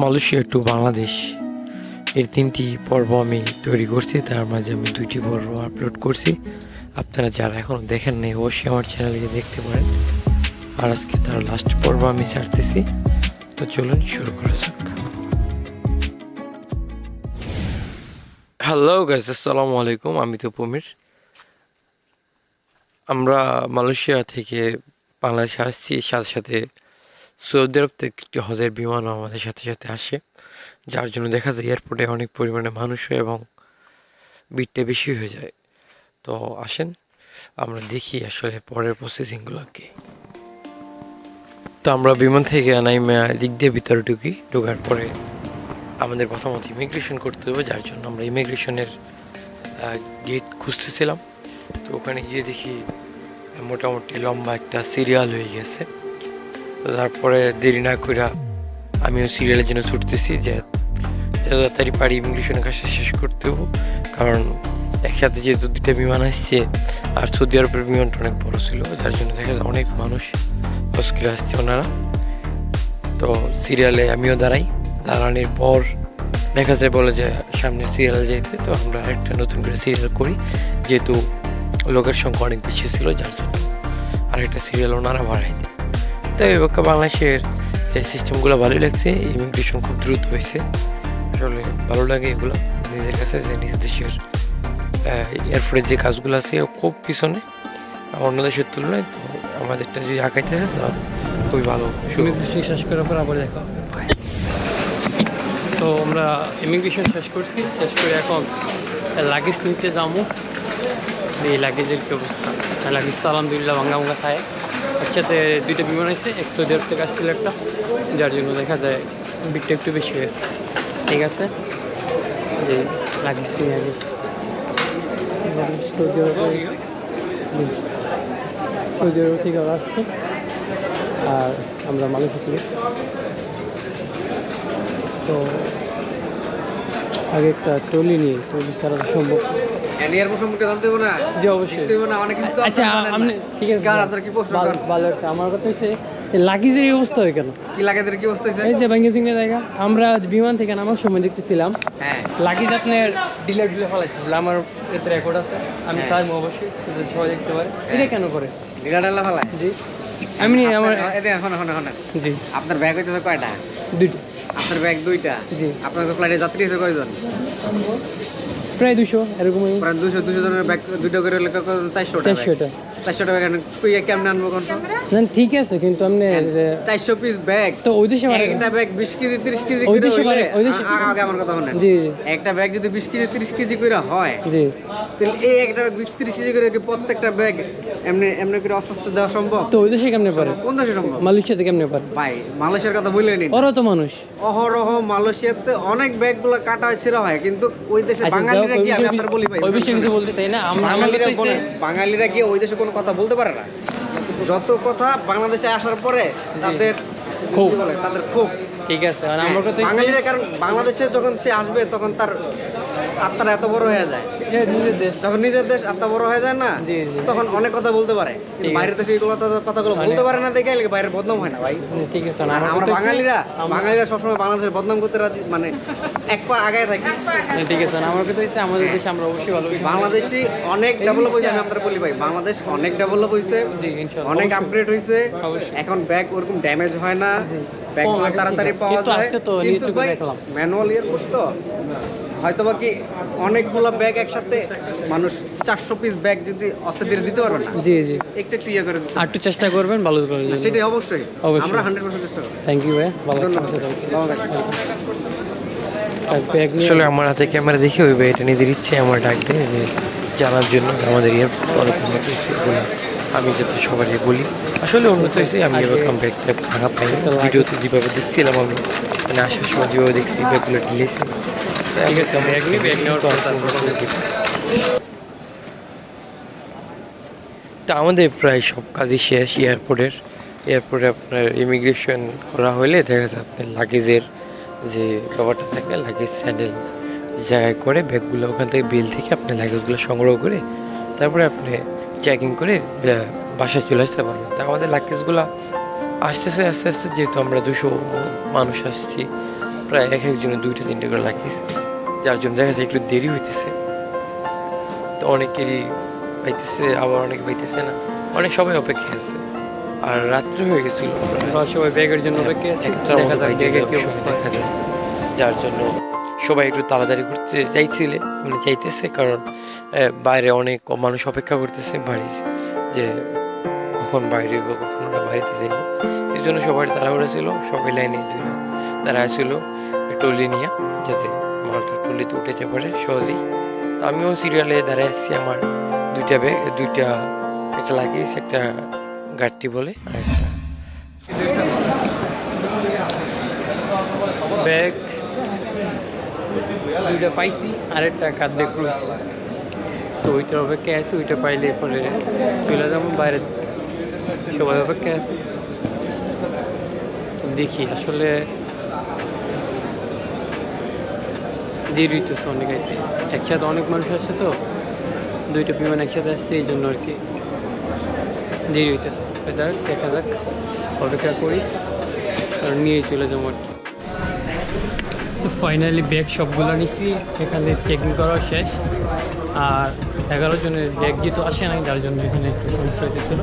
Malaysia two Bangladesh. এর তিনটি পর্ব আমি তৈরি করছি, তার মাঝে আমি দুইটি পর্ব আপলোড করছি। আপনারা যারা এখনও দেখেন নাই, অবশ্যই আমার চ্যানেলে গিয়ে দেখতে পারেন। আর আজকে তার লাস্ট পর্ব আমি ছাড়তেছি। তো চলুন শুরু করা যাক। হ্যালো গাইজ আসসালামু আলাইকুম, আমি তো পমির আমরা মালয়েশিয়া থেকে বাংলাদেশে আসছি, সাথে সাথে সৌদি আরব থেকে একটি হজের বিমানও আমাদের সাথে সাথে আসে, যার জন্য দেখা যায় এয়ারপোর্টে অনেক পরিমাণে মানুষ এবং ভিড়টা বেশি হয়ে যায়। তো আসেন, আমরা দেখি আসলে পরের প্রসেসিংগুলোকে তো আমরা বিমান থেকে নাইমে দিক দিয়ে ভিতরে ঢুকি, ঢোকার পরে আমাদের প্রথমত ইমিগ্রেশন করতে হবে, যার জন্য আমরা ইমিগ্রেশনের গেট খুঁজতেছিলাম। তো ওখানে গিয়ে দেখি মোটামুটি লম্বা একটা সিরিয়াল হয়ে গেছে। তারপরে দেরি না করে আমিও সিরিয়ালের জন্য ছুটতেছি যে তাড়াতাড়ি পারি ইমিগ্রেশনের কাজটা শেষ করতে হব। কারণ একসাথে যেহেতু দুটো বিমান আসছে, আর সৌদি আরবের বিমানটা অনেক বড় ছিল, যার জন্য দেখা যায় অনেক মানুষ মুশকিল আসছে ওনারা। তো সিরিয়ালে আমিও দাঁড়াই। দাঁড়ানোর পর দেখা যায় বলে যে সামনে সিরিয়াল যেতে তো আমরা একটা নতুন করে সিরিয়াল করি। যেহেতু লোকের সংখ্যা অনেক বেশি ছিল, যার জন্য আরেকটা সিরিয়াল ওনারা বাড়াই দেয় তো এবার বাংলাদেশের এই সিস্টেমগুলো ভালোই লাগছে ইমিগ্রেশন খুব দ্রুত হয়েছে। আসলে ভালো লাগে এগুলো নিজের কাছে যে নিজের দেশের এয়ারফোর্টের যে কাজগুলো আছে খুব পিছনে। অন্য দেশের তুলনায় তো আমাদেরটা যদি আঁকাইতেছে তো খুবই ভালো। ইমিগ্রেশন শেষ করার পর আবার দেখা তো আমরা ইমিগ্রেশন শেষ করছি, শেষ করে এখন লাগেজ নিতে যাব। এই লাগেজের কি অবস্থা লাগেজ তো আলহামদুলিল্লাহ ভাঙ্গা ভাঙ্গা খায় একসাথে দুইটা বিমান আছে, একটু আরব থেকে আসছিল একটা, যার জন্য দেখা যায় বিটটা একটু বেশি হয়েছে। ঠিক আছে? যে নিয়ে আগে। সৌদি আরব থেকে আসছে। আর আমরা মালয়েশিয়া থেকে। তো আগে একটা ট্রলি নিয়ে, ট্রলি ছাড়া সম্ভব। এনিয়ার সম্পর্কে জানতে হবে না? জি অবশ্যই। না অনেক কিছু আচ্ছা আপনি ঠিক আছে কার আপনার কি প্রশ্ন ভালো- একটা আমার কথা হচ্ছে লাগেজের এই অবস্থা হয় কেন? কি অবস্থা হয়েছে? এই যে ব্যাঙ্গে সিঙ্গে জায়গা আমরা বিমান থেকে নামার সময় দেখতেছিলাম। হ্যাঁ। লাগেজ আপনার ডিলে ডিলে ফলাইছিল আমার এতে রেকর্ড আছে আমি হ্যাঁ। অবশ্যই সবাই দেখতে পারে। এটা কেন করে? ফেলায়? জি। আমি আমার এখন এখন এখন জি। আপনার ব্যাগ কয়টা? দুটো আপনার ব্যাগ দুইটা? জি। আপনার ফ্লাইটে যাত্রী আছে কয়জন? প্রায় দুশো এরকমই। প্রায় দুশো দুশো জনের ব্যাগ দুইটা করে লেখা চারশোটা চারশোটা। চারশোটা ব্যাগ কেমনে আনব কোন না ঠিক আছে কিন্তু আপনি চারশো পিস ব্যাগ। তো ওই দেশে মানে একটা ব্যাগ বিশ কেজি তিরিশ কেজি ওই করে দেশে মানে- ওই দেশে- আগে আমার কথা শুনেন। জি। একটা ব্যাগ যদি বিশ কেজি তিরিশ কেজি করে হয় জি। তাহলে এই একটা বিশ তিরিশ কেজি করে প্রত্যেকটা ব্যাগ এমনি এমনি করে আস্তে দেওয়া সম্ভব? তো ওই দেশে কেমনে পারে? কোন দেশে সম্ভব? মালয়েশিয়াতে কেমনে পারে? ভাই মালয়েশিয়ার কথা বললেন ওরাও তো মানুষ। অহরহ মালয়েশিয়াতে অনেক ব্যাগগুলো কাটা ছিল হয় কিন্তু ওই দেশে আচ্ছা, বাঙালিরা কি আমি আপনার বলি ভাই? ওই বিষয়ে কিছু বলতে চাই না আমরা বাঙালিরা বাঙালিরা গিয়ে ওই দেশে কোনো কথা বলতে পারে না। যত কথা বাংলাদেশে আসার পরে তাদের বলে, তাদের ক্ষোভ ঠিক আছে আর আমার কথা বাঙালিরা কারণ বাংলাদেশে যখন সে আসবে তখন তার আত্মারা এত বড় হয়ে যায়। নিজের দেশ। যখন নিজের দেশ আত্মা বড় হয়ে যায় না। তখন অনেক কথা বলতে পারে। বাইরের দেশে এগুলো কথাগুলো বলতে পারে না দেখে বাইরের বদনাম হয় না ভাই। ঠিক আছে আমার বাঙালিরা বাঙালিরা সবসময় বাংলাদেশের বদনাম করতে রাজি মানে এক পা আগায় থাকি। হ্যাঁ, ঠিক আছে আমার কথা হচ্ছে আমাদের দেশে আমরা অবশ্যই ভালো বাংলাদেশি অনেক ডেভেলপ হয়েছে আমি আপনার বলি ভাই বাংলাদেশ অনেক ডেভেলপ হয়েছে অনেক। আপগ্রেড হয়েছে। এখন ব্যাগ ওরকম ড্যামেজ হয় না। ব্যাগ ও, তাড়াতাড়ি পাওয়া যায় তো কিন্তু ভাই ম্যানুয়াল ইয়ার তো। হয়তো বা কি অনেকগুলো ব্যাগ একসাথে মানুষ চারশো পিস ব্যাগ যদি অস্তে ধীরে দিতে পারবে না? জি জি। একটু একটু ইয়ে করে আর একটু চেষ্টা করবেন ভালো জন্য সেটাই অবশ্যই। অবশ্যই। আমরা হান্ড্রেড পার্সেন্ট চেষ্টা করব। থ্যাংক ইউ ভাই। ভালো। ব্যাগ আসলে আমার হাতে ক্যামেরা দেখে ওই এটা নিজের ইচ্ছে আমার ডাক দেয় যে জানার জন্য আমাদের অনেক উন্নত আমি যাতে সবারই বলি। আসলে উন্নত হয়েছে আমি এরকম ব্যাগটা ভাঙা পাইনি। ভিডিওতে যেভাবে দেখছিলাম আমি মানে আসার সময় যেভাবে দেখছি ব্যাগগুলো ঢিলেছে তা আমাদের প্রায় সব কাজই শেষ, এয়ারপোর্টের। এয়ারপোর্টে আপনার ইমিগ্রেশন করা হলে দেখা যাচ্ছে আপনার লাগেজের যে ব্যাপারটা থাকে লাগেজ স্যান্ডেল জায়গায় করে ব্যাগগুলো, ওখান থেকে বিল থেকে আপনি লাগেজগুলো সংগ্রহ করে তারপরে আপনি চেকিং করে বাসায় চলে আসতে পারবেন। তা আমাদের লাগেজগুলো আস্তে আস্তে আস্তে যেহেতু আমরা দুশো মানুষ আসছি প্রায় এক একজনের দুইটা তিনটে করে লাগিয়েছে। যার জন্য দেখা যায় একটু দেরি হইতেছে। তো অনেকেরই পাইতেছে আবার অনেকে পাইতেছে না। অনেক সবাই অপেক্ষা আছে। আর রাত্রে হয়ে গেছিল। সবাই ব্যাগের জন্য অপেক্ষা আছি। একটা দেখা যাক ব্যাগের কি অবস্থা দেখা যায়। যার জন্য সবাই একটু তাড়াতাড়ি করতে চাইছিলে মানে চাইতেছে। কারণ বাইরে অনেক মানুষ অপেক্ষা করতেছে বাড়ির যে কখন বাইরে হইব কখন বাড়িতে যাইব। এই জন্য সবাই তাড়াহুড়া ছিল। সবাই লাইনে দুই তারা ছিল টলি নিয়ে, যাতে মালটা টলিতে উঠেছে পারে সহজেই। তো আমিও সিরিয়ালে দাঁড়ায় আসছি আমার দুইটা ব্যাগ দুইটা একটা লাগিয়েছি একটা গাড়টি বলে, আর একটা ব্যাগ। দুইটা পাইছি আরেকটা কাঁদবে ক্রুজ। তো ওইটার অপেক্ষা আছে, ওইটা পাইলে পরে চলে যাব বাইরে। সবাই অপেক্ষা আছে। দেখি, আসলে দেরি হইতেছে অনেক একসাথে অনেক মানুষ আসছে তো, দুইটা বিমান একসাথে আসছে, এই জন্য আর কি দেরি হইতেছে। দেখা যাক, অপেক্ষা করি আর নিয়ে চলে যাব আর কি। তো ফাইনালি ব্যাগ সবগুলো নিচ্ছি এখানে চেকিং করা শেষ। আর এগারো জনের ব্যাগ যেহেতু আসে নাই যার জন্য এখানে একটু সমস্যা হয়েছিল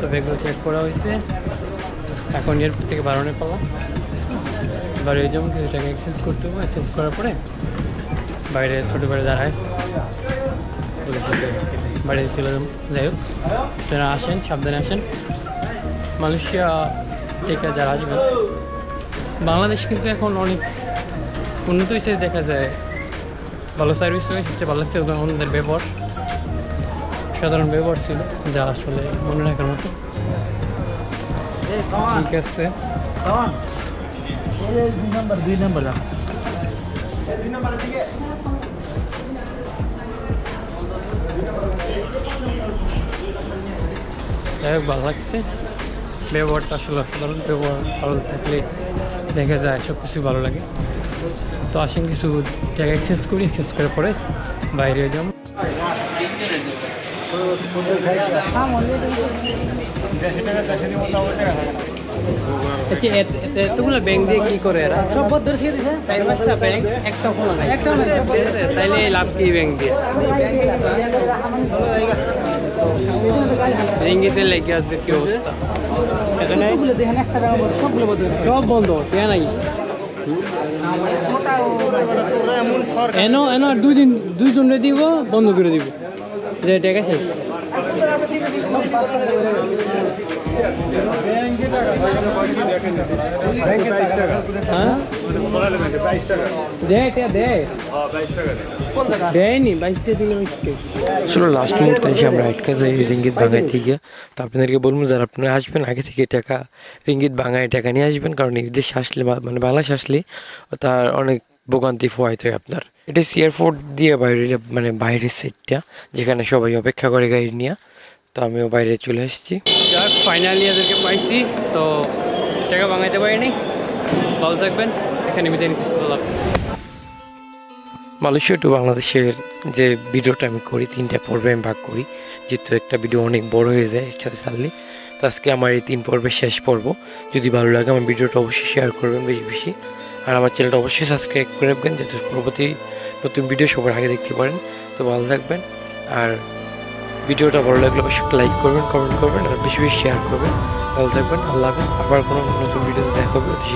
তো ব্যাগগুলো চেক করা হয়েছে এখন এয়ারপোর্ট থেকে বারোনে পালা এই জন্য কিছু টাকা এক্সচেঞ্জ করতে হবে এক্সচেঞ্জ করার পরে বাইরে ছোটো বাইরে দাঁড়ায় বাইরে চলে যাব। যাই হোক আপনারা আসেন সাবধানে আসেন। মালয়েশিয়া থেকে যারা আসবেন বাংলাদেশ কিন্তু এখন অনেক উন্নত হিসেবে দেখা যায় ভালো সার্ভিস হয় সবচেয়ে ভালো লাগছে ওদের- ব্যবহার। সাধারণ ব্যবহার ছিল যা আসলে মনে রাখার মতো। ঠিক আছে। যাই হোক ভালো লাগছে ব্যবহারটা আসলে অসাধারণ ব্যবহার ভালো থাকলে দেখা যায় সব কিছু ভালো লাগে তো আসেন কিছু জায়গা এক্সচেঞ্জ করি এক্সচেঞ্জ করার পরে বাইরে যাব আচ্ছা এত- এত- এতগুলো ব্যাংক দিয়ে কি করে এরা? সব বদ্ধ রেখে দিছে চার পাঁচটা ব্যাংক একটা খোলা নাই। একটা নাই। তাইলে লাভ কি ব্যাংক দিয়ে? রিঙ্গিতে লেগে আসবে কি অবস্থা? সব বন্ধ কে নাই। এনো এনো দুই দিন দুইজনে দিব বন্ধ করে দিব। আছে হ্যাঁ? বাইশটা আসলে লাস্ট মুহূর্তে এসে আমরা আটকা যাই রিঙ্গিত বাঙাই থেকে তো আপনাদেরকে বলব, যারা আপনারা আসবেন, আগে থেকে টাকা, রিঙ্গিত বাঙায় টাকা নিয়ে আসবেন, কারণ আসলে বা- মানে বাংলাদেশ আসলে তার অনেক ভোগান্তি ফোয়াইতে হয় আপনার। এটা এয়ারপোর্ট দিয়ে বাইরে মানে বাইরের সাইডটা যেখানে সবাই অপেক্ষা করে গাড়ি নিয়ে। তো আমিও বাইরে চলে এসেছি যাক ফাইনালি এদেরকে পাইছি তো টাকা ভাঙাইতে পারিনি। ভালো থাকবেন এখানে বিদায় নিচ্ছি মালয়েশিয়া টু বাংলাদেশের যে ভিডিওটা আমি করি তিনটা পর্বে আমি ভাগ করি যেহেতু একটা ভিডিও অনেক বড় হয়ে যায় একসাথে ছাড়লে। তো আজকে আমার এই তিন পর্বের শেষ পর্ব। যদি ভালো লাগে আমার ভিডিওটা অবশ্যই শেয়ার করবেন বেশি বেশি। আর আমার চ্যানেলটা অবশ্যই সাবস্ক্রাইব করে রাখবেন যাতে পরবর্তী নতুন ভিডিও সবার আগে দেখতে পারেন। তো ভালো থাকবেন আর ভিডিওটা ভালো লাগলে অবশ্যই লাইক করবেন কমেন্ট করবেন আর বেশি বেশি শেয়ার করবেন। ভালো থাকবেন, আল্লাহ হাফেজ। আবার কোনো নতুন ভিডিও দেখা হবে, অতি